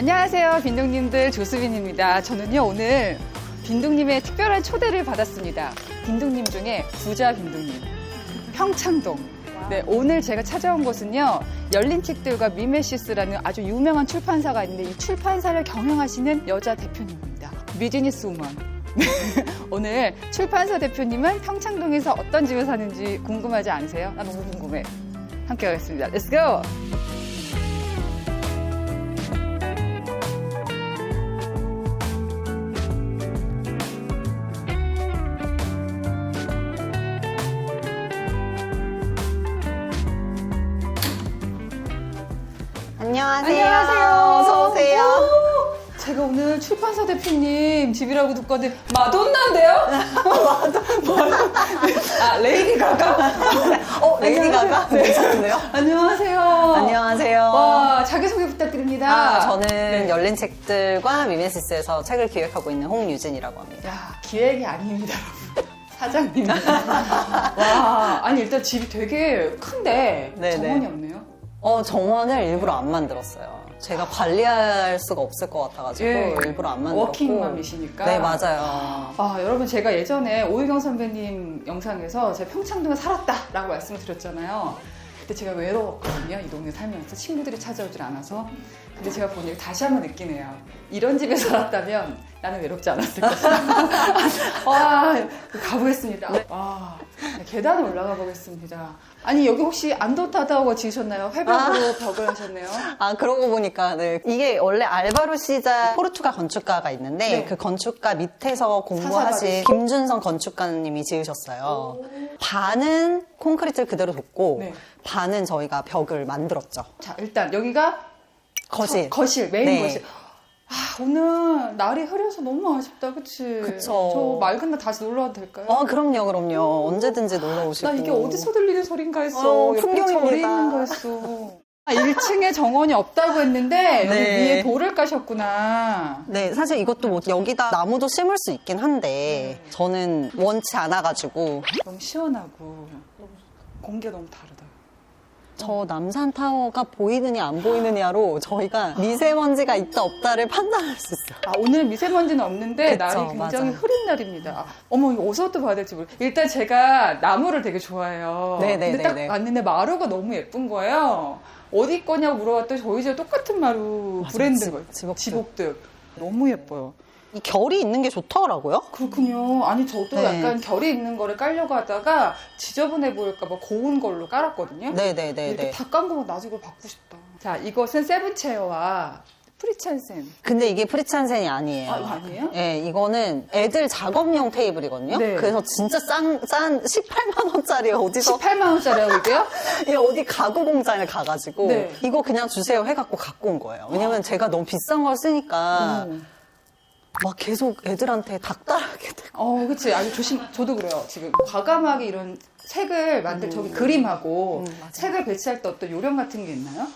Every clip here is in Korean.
안녕하세요, 빈둥님들 조수빈입니다. 저는요 오늘 빈둥님의 특별한 초대를 받았습니다. 빈둥님 중에 부자 빈둥님, 평창동. 네, 오늘 제가 찾아온 곳은요 열린 책들과 미메시스라는 아주 유명한 출판사가 있는데 이 출판사를 경영하시는 여자 대표님입니다. 비즈니스 우먼. 오늘 출판사 대표님은 평창동에서 어떤 집에 사는지 궁금하지 않으세요? 나 너무 궁금해. 함께 가겠습니다. Let's! 제가 오늘 출판사 대표님 집이라고 듣거든 마돈나인데요? 아 레이디 가가? 어, 레이디 가가? 네. 괜찮은데요? 안녕하세요. 안녕하세요. 와 자기소개 부탁드립니다. 아, 저는 네. 열린 책들과 미메시스에서 책을 기획하고 있는 홍유진이라고 합니다. 야 기획이 아닙니다 여러분. 사장님. 와 아니 일단 집이 되게 큰데 네네. 정원이 없네요. 어, 정원을 일부러 안 만들었어요. 제가 관리할 수가 없을 것 같아가지고 예. 일부러 안 만들었고. 워킹맘이시니까. 네, 맞아요. 아, 여러분 제가 예전에 오유경 선배님 영상에서 제가 평창동에 살았다라고 말씀을 드렸잖아요. 그때 제가 외로웠거든요. 이 동네 살면서 친구들이 찾아오질 않아서. 근데 제가 보니 다시 한번 느끼네요. 이런 집에 살았다면 나는 외롭지 않았을 것이다. 와, 가보겠습니다. 와, 계단을 올라가 보겠습니다. 아니 여기 혹시 안도타다오가 지으셨나요? 회벽으로 벽을 하셨네요. 아, 그러고 보니까, 네. 이게 원래 알바로 시작 포르투갈 건축가가 있는데, 네. 그 건축가 밑에서 공부하신. 김준성 건축가님이 지으셨어요. 반은 콘크리트를 그대로 뒀고, 네. 반은 저희가 벽을 만들었죠. 자, 일단 여기가 거실. 저- 거실, 메인 네. 거실. 아, 오늘 날이 흐려서 너무 아쉽다, 그치? 그쵸. 저 맑은 날 다시 놀러 와도 될까요? 어, 그럼요, 그럼요. 언제든지 놀러 오시고. 나 이게 어디서 들리는 소린가 했어. 어, 풍경입니다. 있는 거 했어. 아, 1층에 정원이 없다고 했는데 여기 네. 위에 돌을 까셨구나. 네, 사실 이것도 뭐 여기다 나무도 심을 수 있긴 한데, 저는 원치 않아가지고, 너무 시원하고 공기가 너무 다르다. 저 남산타워가 보이느냐 안 보이느냐로 저희가 미세먼지가 있다 없다를 판단할 수 있어요. 아, 오늘 미세먼지는 없는데 그쵸, 날이 굉장히 맞아요. 흐린 날입니다. 아, 어머, 이거 어디서부터 봐야 될지 모르 일단 제가 나무를 되게 좋아해요. 네네네네. 근데 딱 왔는데 마루가 너무 예쁜 거예요. 어디 거냐고 물어봤더니 저희 집에 똑같은 마루 맞아요. 브랜드 지- 거예요. 지복득. 지복득. 너무 예뻐요. 이 결이 있는 게 좋더라고요. 그렇군요. 아니 저도 네. 약간 결이 있는 거를 깔려고 하다가 지저분해 보일까봐 고운 걸로 깔았거든요. 이렇게 네네네네. 다깐 거면 나중에 바꾸고 싶다. 자, 이것은 세븐체어와 프리찬센. 근데 이게 프리찬센이 아니에요. 아, 이거 아니에요? 네, 이거는 애들 작업용 테이블이거든요. 네. 그래서 진짜 싼, 싼 18만 원짜리 어디서 18만 원짜리라고 이게요? 이 어디 가구 공장을 가가지고 네. 이거 그냥 주세요 해갖고 갖고 온 거예요. 왜냐면 제가 너무 비싼 걸 쓰니까 음. 막 계속 애들한테 닥달하게 되고. 어, 그치. 아주 조심, 저도 그래요. 지금 과감하게 이런 색을 만들, 저기 그림하고 음. 색을 배치할 때 어떤 요령 같은 게 있나요?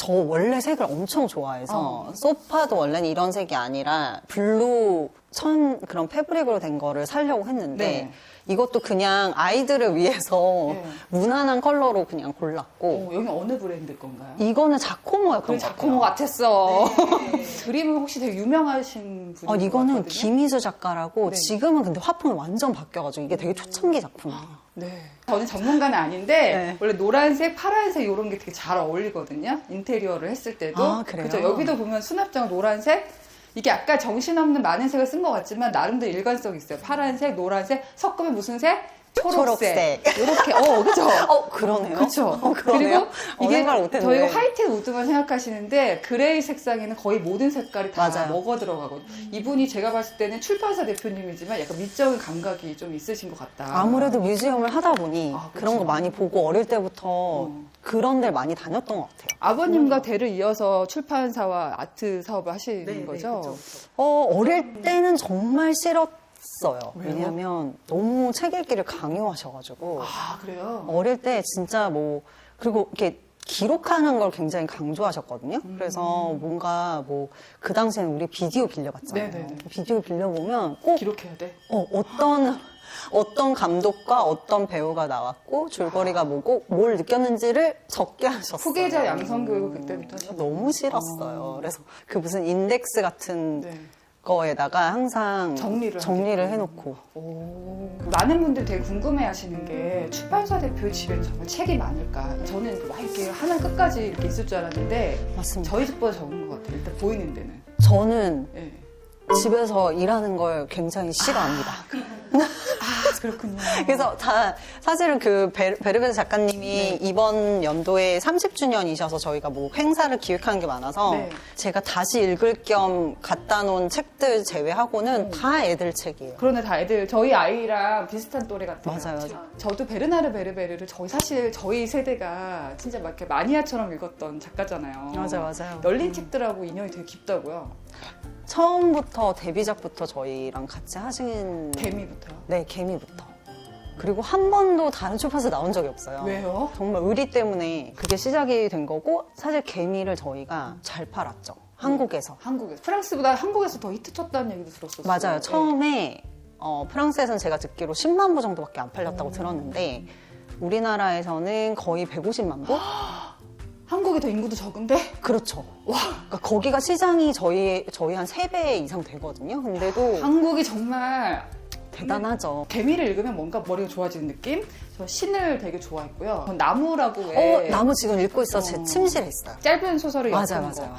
저 원래 색을 엄청 좋아해서 어. 소파도 원래는 이런 색이 아니라 블루 천 그런 패브릭으로 된 거를 살려고 했는데 네. 이것도 그냥 아이들을 위해서 네. 무난한 컬러로 그냥 골랐고 어, 여기 어느 브랜드 건가요? 이거는 자코모였던 것 같아요. 자코모 같았어. 그림은 혹시 되게 유명하신 어, 것 이거는? 김희수 작가라고 네. 지금은 근데 화풍이 완전 바뀌어가지고 이게 되게 초창기 작품이에요. 네. 저는 전문가는 아닌데 네. 원래 노란색, 파란색 이런 게 되게 잘 어울리거든요. 인테리어를 했을 때도. 아, 그래요? 그죠? 여기도 보면 수납장 노란색. 이게 아까 정신없는 많은 색을 쓴 것 같지만 나름대로 일관성이 있어요. 파란색, 노란색, 섞으면 무슨 색? 초록색. 초록색. 이렇게. 어, 그죠? 어, 그러네요. 그렇죠. 어. 그리고 어, 이게. 저희가 화이트 우드만 생각하시는데 그레이 색상에는 거의 모든 색깔이 다 맞아요. 먹어 들어가거든요. 이분이 제가 봤을 때는 출판사 대표님이지만 약간 미적인 감각이 좀 있으신 것 같다. 아무래도 뮤지엄을 하다 보니 아. 그런 거 많이 보고 어릴 때부터 어. 그런 데를 많이 다녔던 것 같아요. 아버님과 대를 이어서 출판사와 아트 사업을 하시는 거죠? 어, 어릴 때는 정말 싫었 어요. 왜요? 왜냐면 너무 책 읽기를 강요하셔가지고 아 그래요? 어릴 때 진짜 뭐 그리고 이렇게 기록하는 걸 굉장히 강조하셨거든요. 음. 그래서 뭔가 뭐 그 당시에는 우리 비디오 빌려봤잖아요. 네네네. 비디오 빌려보면 꼭 기록해야 돼. 어, 어떤 어떤 감독과 어떤 배우가 나왔고 줄거리가 뭐고 뭘 느꼈는지를 적게 하셨어요. 후계자 양성 교육을 그때부터 저 하셨 너무 싫었어요. 그래서 그 무슨 인덱스 같은 네. 거에다가 항상 정리를 정리를 하겠군요. 해놓고 오. 많은 분들이 되게 궁금해 하시는 게 출판사 대표 집에 정말 책이 많을까? 저는 막 이렇게 하나 끝까지 이렇게 있을 줄 알았는데 맞습니다. 저희 집보다 적은 것 같아요. 일단 보이는 데는. 저는 예. 집에서 일하는 걸 굉장히 싫어합니다. 아, 그렇군요. 그래서 다 사실은 그 베- 베르베르 작가님이 네. 이번 연도에 30주년이셔서 저희가 뭐 행사를 기획한 게 많아서 네. 제가 다시 읽을 겸 갖다 놓은 책들 제외하고는 음. 다 애들 책이에요. 그런데 다 애들 저희 아이랑 비슷한 또래 같아요. 맞아요, 맞아요. 저도 베르나르 베르베르를 저희 사실 저희 세대가 진짜 막 이렇게 마니아처럼 읽었던 작가잖아요. 맞아요. 열린 책들하고 인연이 되게 깊다고요. 처음부터 데뷔작부터 저희랑 같이 하신 개미부터요. 네 개미부터 그리고 한 번도 다른 출판사 나온 적이 없어요. 왜요? 정말 의리 때문에 그게 시작이 된 거고 사실 개미를 저희가 잘 팔았죠. 한국에서. 한국에서 프랑스보다 한국에서 더 히트 쳤다는 얘기도 들었었어요. 맞아요. 네. 처음에 어, 프랑스에서는 제가 듣기로 10만 부 정도밖에 안 팔렸다고 들었는데 우리나라에서는 거의 150만 부? 한국이 더 인구도 적은데 그렇죠. 와, 그러니까 거기가 시장이 저희 저희 한 3배 이상 되거든요. 근데도 한국이 정말 대단하죠. 개미를 읽으면 뭔가 머리가 좋아지는 느낌? 저 신을 되게 좋아했고요. 전 나무라고 어, 왜 나무 지금 읽고 있어. 제 어. 침실에 있어요. 짧은 소설을 맞아요, 엮은 맞아요, 거. 맞아요.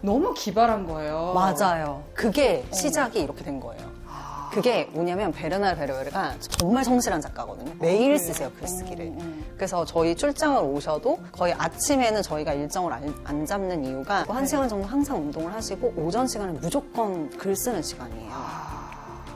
너무 기발한 거예요. 맞아요. 그게 시작이 이렇게 된 거예요. 그게 뭐냐면 베르나르 베르베르가 정말 성실한 작가거든요. 매일 쓰세요 글쓰기를. 음, 음. 그래서 저희 출장을 오셔도 거의 아침에는 저희가 일정을 안, 안 잡는 이유가 한 시간 정도 항상 운동을 하시고 오전 시간은 무조건 글 쓰는 시간이에요.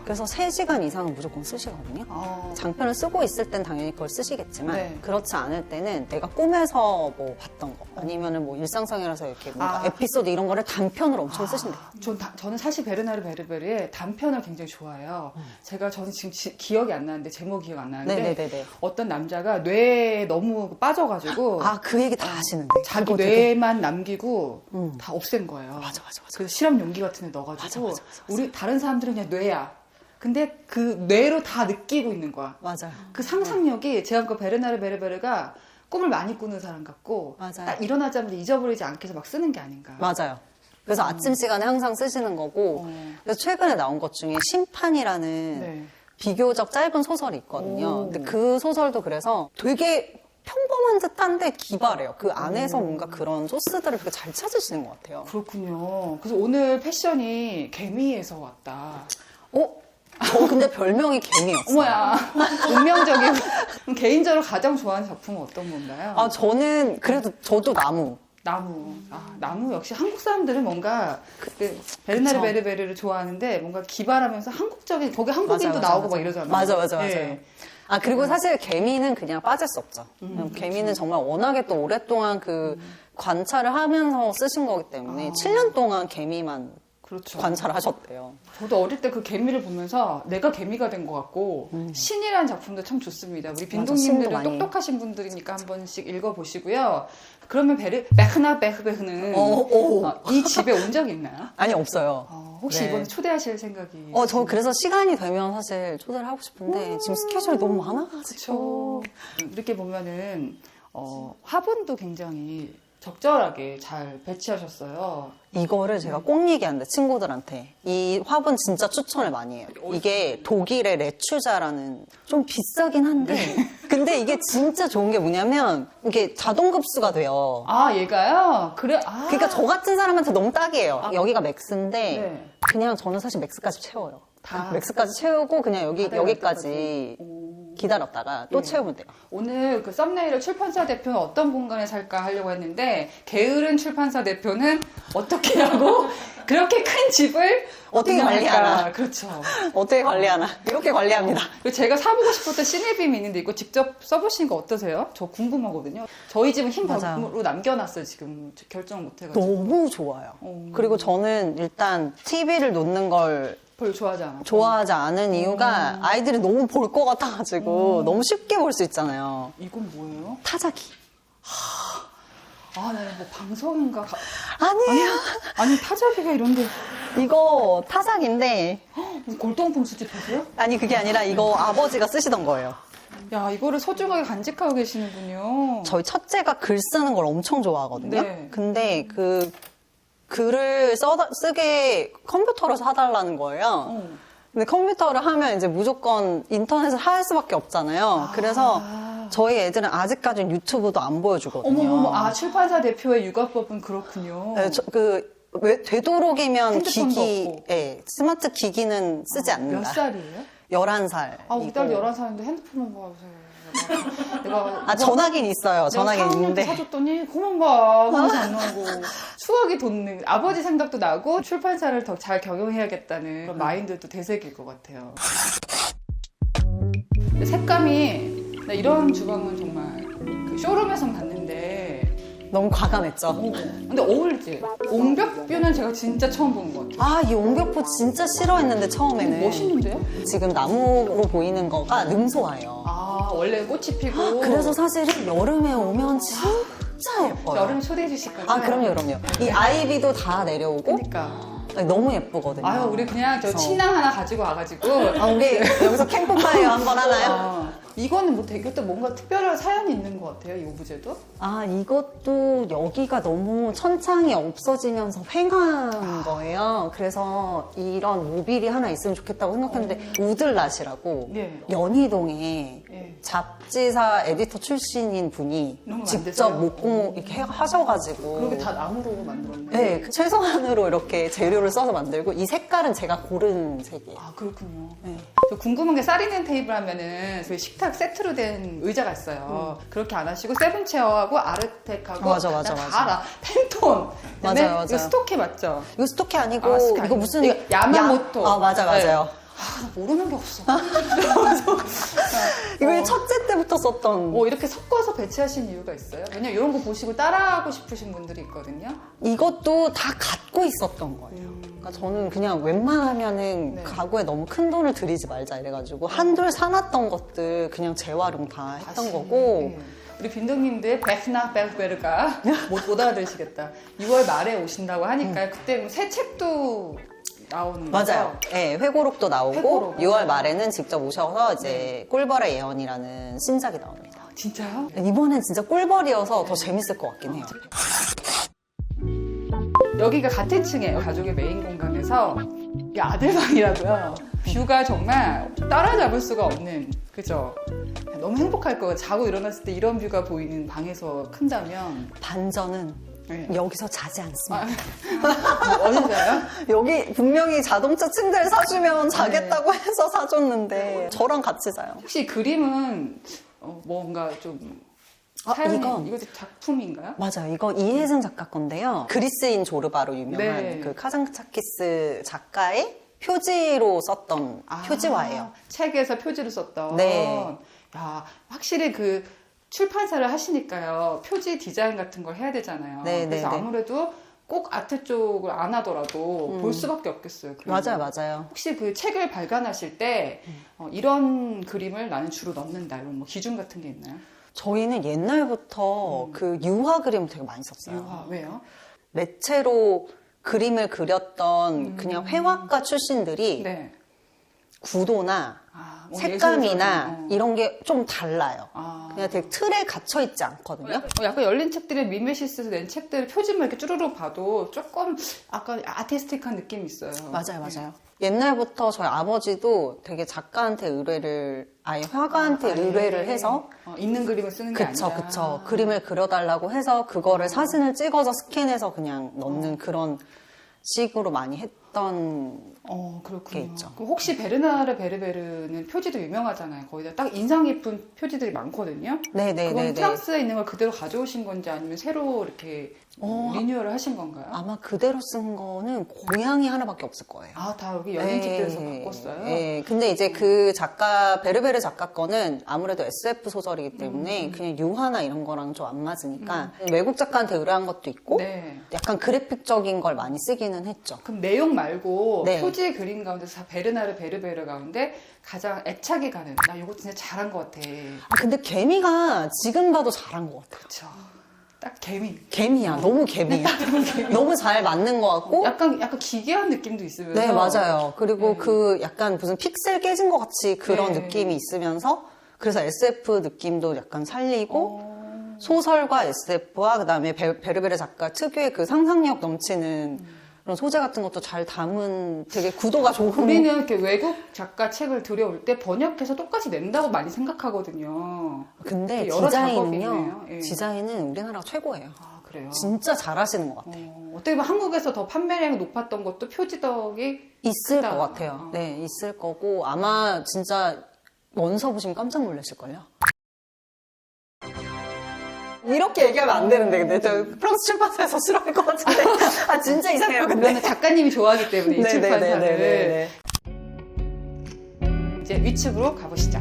그래서 3시간 이상은 무조건 쓰시거든요. 아, 장편을 쓰고 있을 땐 당연히 그걸 쓰시겠지만 네. 그렇지 않을 때는 내가 꿈에서 뭐 봤던 거 아니면은 뭐 일상생활에서 이렇게 뭔가 아. 에피소드 이런 거를 단편으로 엄청 쓰신대요. 전 다- 저는 사실 베르나르 베르베르의 단편을 굉장히 좋아해요. 제가 저는 지금 지- 기억이 안 나는데 제목 기억 안 나는데 음. 네네네네. 어떤 남자가 뇌에 너무 빠져가지고 아 그 얘기 다 하시는데 자기 그거 되게- 뇌만 남기고 음. 다 없앤 거예요. 맞아 맞아 맞아. 그 실험 용기 같은 데 넣어가지고 맞아, 맞아, 맞아, 맞아. 우리 다른 사람들은 그냥 뇌야. 근데 그 뇌로 다 느끼고 있는 거야. 맞아요. 그 상상력이 제가 그 베르나르 베르베르가 꿈을 많이 꾸는 사람 같고 맞아요. 딱 일어나자마자 잊어버리지 않게 해서 막 쓰는 게 아닌가. 맞아요. 그래서 아침 시간에 항상 쓰시는 거고 어. 그래서 최근에 나온 것 중에 심판이라는 네. 비교적 짧은 소설이 있거든요. 오. 근데 그 소설도 그래서 되게 평범한 듯한데 기발해요. 그 안에서 뭔가 그런 소스들을 되게 잘 찾으시는 것 같아요. 그렇군요. 그래서 오늘 패션이 개미에서 왔다. 어? 저 근데 별명이 개미였어요. 어머야. 그럼 개인적으로 가장 좋아하는 작품은 어떤 건가요? 아 저는 그래도 저도 나무. 나무. 아, 나무 역시 한국 사람들은 뭔가 그 베르나르 그쵸. 베르베르를 좋아하는데 뭔가 기발하면서 한국적인 거기 한국인도 맞아, 맞아, 나오고 맞아. 막 이러잖아요. 맞아, 맞아, 맞아요. 예. 아 그리고 사실 개미는 그냥 빠질 수 없죠. 음, 개미는 정말 워낙에 또 오랫동안 그 관찰을 하면서 쓰신 거기 때문에 아. 7년 동안 개미만 그렇죠. 관찰 하셨대요. 저도 어릴 때 그 개미를 보면서 내가 개미가 된 것 같고 신이라는 작품도 참 좋습니다. 우리 빈동님들은 많이 똑똑하신 분들이니까 한 번씩 읽어보시고요. 그러면 베르 베흐나 베흐베흐는 어, 어. 어, 이 집에 온 적 있나요? 아니 없어요. 어, 혹시 네. 이번에 초대하실 생각이? 어, 저 그래서 시간이 되면 사실 초대를 하고 싶은데 지금 스케줄이 너무 많아가지고. 그렇죠. 이렇게 보면은 어, 화분도 굉장히 적절하게 잘 배치하셨어요. 이거를 제가 꼭 얘기하는데 친구들한테 이 화분 진짜 추천을 많이 해요. 이게 독일의 레추자라는 좀 비싸긴 한데 근데 이게 진짜 좋은 게 뭐냐면 이게 자동 급수가 돼요. 아 얘가요? 그래? 아. 그러니까 저 같은 사람한테 너무 딱이에요. 아. 여기가 맥스인데 네. 그냥 저는 사실 맥스까지 채워요. 다. 맥스까지 채우고 그냥 여기 여기까지 기다렸다가 또 네. 채우면 돼요. 오늘 그 썸네일을 출판사 대표는 어떤 공간에 살까 하려고 했는데 게으른 출판사 대표는 어떻게 하고 그렇게 큰 집을 어떻게? 관리하나. 그렇죠. 어떻게 관리하나? 이렇게 관리합니다. 제가 사보고 싶었던 시네빔이 있는데 이거 직접 써보신 거 어떠세요? 저 궁금하거든요. 저희 집은 흰. 벽으로 남겨놨어요. 지금 결정 못해가지고. 너무 좋아요. 어. 그리고 저는 일단 TV를 놓는 걸 별로 좋아하지 않아. 좋아하지 않은 이유가 아이들이 너무 볼 것 같아가지고 음. 너무 쉽게 볼 수 있잖아요. 이건 뭐예요? 타자기. 아, 나는 뭐 방송인가? 가- 아니에요. 아니 타자기가 이런데 이거 타삭인데 골동품 수집하세요? 아니 그게 아니라 이거 아버지가 쓰시던 거예요. 야, 이거를 소중하게 간직하고 계시는군요. 저희 첫째가 글 쓰는 걸 엄청 좋아하거든요. 네. 근데 그 글을 써 쓰게 컴퓨터를 사달라는 거예요. 어. 근데 컴퓨터를 하면 이제 무조건 인터넷을 할 수밖에 없잖아요. 그래서 저희 애들은 아직까지는 유튜브도 안 보여주거든요. 어머머머, 아, 출판사 대표의 육아법은 그렇군요. 네, 저- 그 왜- 되도록이면 기기, 없고. 예, 스마트 기기는 쓰지 않는다. 몇 살이에요? 11살. 아, 우리 딸 11살인데 핸드폰만 봐보세요. 내가 아, 전화긴 있어요. 전화긴 있는데. 사줬더니 봐 하면서 안 나오고 추억이 돋는 아버지 생각도 나고 출판사를 더 잘 경영해야겠다는 그런 마인드도 되새길 것 같아요. 근데 색감이 나 이런 주방은 정말 그 쇼룸에서 봤는데 너무 과감했죠. 어, 근데 어울리지. 옹벽뷰는 제가 진짜 처음 본 것 같아요. 아, 이 옹벽포 진짜 싫어했는데 처음에는. 멋있는데요? 지금 나무로 보이는 거가 능소화예요. 아 원래 꽃이 피고 그래서 사실은 여름에 오면 진짜 예뻐요. 여름에 초대해 주실 거죠? 아, 그럼요, 그럼요. 이 아이비도 다 내려오고 그러니까. 너무 예쁘거든요. 아유 우리 그냥 저 그래서- 침낭 하나 가지고 와가지고 아, 우리 여기서 캠프파이어 한번 하나요? 아, 이거는 뭐 되게 또 뭔가 특별한 사연이 있는 것 같아요, 이 오브제도. 아, 이것도 여기가 너무 천창이 없어지면서 횡한 거예요. 그래서 이런 모빌이 하나 있으면 좋겠다고 생각했는데, 우들낫이라고 예. 연희동에 예. 잡지사 에디터 출신인 분이 직접? 목공 이렇게 해- 하셔가지고. 그렇게 다 나무로 만들었네. 네, 그 최소한으로 이렇게 재료를 써서 만들고, 이 색깔은 제가 고른 색이에요. 아 그렇군요. 네. 저 궁금한 게 쌀있는 테이블 하면은 그 식탁 세트로 된 의자가 있어요. 그렇게 안 하시고 세븐체어하고 아르텍하고 음. 맞아, 맞아, 다 맞아. 알아. 팬톤. 맞아요, 맞아요. 이거 스토케 맞죠? 이거 스토키 아니고, 아, 스토키 이거 아니고. 무슨. 이거 야마모토. 야- 아, 맞아, 맞아요. 아, 나 모르는 게 없어. 이거 어. 첫째 때부터 썼던. 뭐 이렇게 섞어서 배치하신 이유가 있어요? 왜냐면 이런 거 보시고 따라하고 싶으신 분들이 있거든요. 이것도 다 갖고 있었던 거예요. 그러니까 저는 그냥 웬만하면은 네. 가구에 너무 큰 돈을 들이지 말자 이래가지고 한둘 사놨던 것들 그냥 재활용 다 했던 다시. 거고 예. 우리 빈동님들 베스나 베르베르가 못, 못 알아들으시겠다. 6월 말에 오신다고 하니까 그때 그럼 새 책도 나오는 거죠? 맞아요. 예, 회고록도 나오고 회고록. 6월 말에는 직접 오셔서 이제 꿀벌의 예언이라는 신작이 나옵니다. 진짜요? 이번엔 진짜 꿀벌이어서 더 재밌을 것 같긴 해요. 여기가 같은 층이에요. 가족의 메인 공간에서 이게 아들방이라고요. 뷰가 정말 따라잡을 수가 없는 그죠? 너무 행복할 거예요. 자고 일어났을 때 이런 뷰가 보이는 방에서 큰다면 반전은 네. 여기서 자지 않습니다. 뭐 어디 자요? 여기 분명히 자동차 침대를 네. 사주면 자겠다고 해서 사줬는데 저랑 같이 자요. 혹시 그림은 어, 뭔가 좀 아, 사연이 이건- 이거 작품인가요? 맞아요. 이거 이혜승 작가 건데요. 그리스인 조르바로 유명한 네. 그 카장차키스 작가의 표지로 썼던 아, 표지화예요. 책에서 표지를 썼던. 네. 야, 확실히 그 출판사를 하시니까요. 표지 디자인 같은 걸 해야 되잖아요. 네, 그래서 네, 네. 아무래도 꼭 아트 쪽을 안 하더라도 볼 수밖에 없겠어요. 음. 맞아요, 맞아요. 혹시 그 책을 발간하실 때 음. 어, 이런 그림을 나는 주로 넣는다 이런 뭐 기준 같은 게 있나요? 저희는 옛날부터 그 유화 그림을 되게 많이 썼어요. 음. 유화 왜요? 매체로 그림을 그렸던 그냥 회화가 출신들이 음. 네. 구도나 아, 뭐 색감이나 예술적인, 어. 이런 게 좀 달라요. 아. 그냥 되게 틀에 갇혀 있지 않거든요. 어, 약간 열린 책들의 미메시스에서 낸 책들 표지만 이렇게 쭈루룩 봐도 조금 약간 아티스틱한 느낌이 있어요. 맞아요, 맞아요. 옛날부터 저희 아버지도 되게 작가한테 의뢰를, 아예 화가한테 아예. 의뢰를 해서 어, 있는 그림을 쓰는 게 그쵸, 아니라. 그쵸. 그림을 그려달라고 해서 그거를 사진을 찍어서 스캔해서 그냥 넣는 그런 식으로 많이 했 던 어, 그렇군요. 게 있죠. 그럼 혹시 베르나르 베르베르는 표지도 유명하잖아요. 거기다 딱 인상 깊은 표지들이 많거든요. 그건 네네네네. 프랑스에 있는 걸 그대로 가져오신 건지 아니면 새로 이렇게 어. 리뉴얼을 하신 건가요? 아마 그대로 쓴 거는 고양이 하나밖에 없을 거예요. 아, 다 여기 열린 책들에서 네. 바꿨어요? 네. 근데 이제 그 작가, 베르베르 작가 거는 아무래도 SF 소설이기 음. 때문에 그냥 유화나 이런 거랑 좀 안 맞으니까 외국 작가한테 의뢰한 것도 있고 네. 약간 그래픽적인 걸 많이 쓰기는 했죠. 그럼 내용 말고 네. 표지 그림 가운데서 다 베르나르 베르베르 가운데 가장 애착이 가는 나 이거 진짜 잘한 것 같아. 아, 근데 개미가 지금 봐도 잘한 것 같아요. 그렇죠. 딱 개미. 개미야. 너무 개미야. 너무 잘 맞는 것 같고. 약간 약간 기괴한 느낌도 있으면서. 네, 맞아요. 그리고 네. 그 약간 무슨 픽셀 깨진 것 같이 그런 네. 느낌이 있으면서 그래서 SF 느낌도 약간 살리고 어, 소설과 SF와 그다음에 베, 베르베르 작가 특유의 그 상상력 넘치는 그런 소재 같은 것도 잘 담은 되게 구도가 좋은 우리는 이렇게 외국 작가 책을 들여올 때 번역해서 똑같이 낸다고 많이 생각하거든요. 근데 디자인은요. 예. 디자인은 우리나라가 최고예요. 아 그래요. 진짜 잘하시는 것 같아요. 어, 어떻게 보면 한국에서 더 판매량이 높았던 것도 표지덕이 있을 크다. 것 같아요. 어. 네, 있을 거고 아마 진짜 원서 보시면 깜짝 놀라실걸요. 이렇게 얘기하면 안 되는데 근데 저 프랑스 출판사에서 싫어할 것 같은데 아 진짜 이상해요 근데 작가님이 좋아하기 때문에 이 네, 네, 출판사를 네, 네, 네. 이제 위측으로 가보시죠.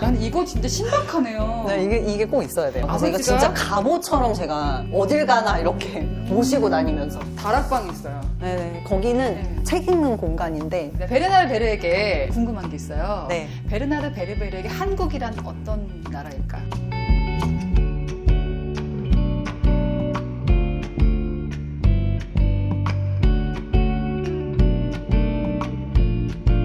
난 이거 진짜 신박하네요. 네, 이게 이게 꼭 있어야 돼요. 그래서 이거 아버지가- 진짜 갑옷처럼 제가 어딜 가나 이렇게 모시고 다니면서. 다락방이 있어요. 네, 거기는 네. 책 읽는 공간인데 네, 베르나르 베르에게 궁금한 게 있어요. 네. 베르나르 베르베르에게 한국이란 어떤 나라일까?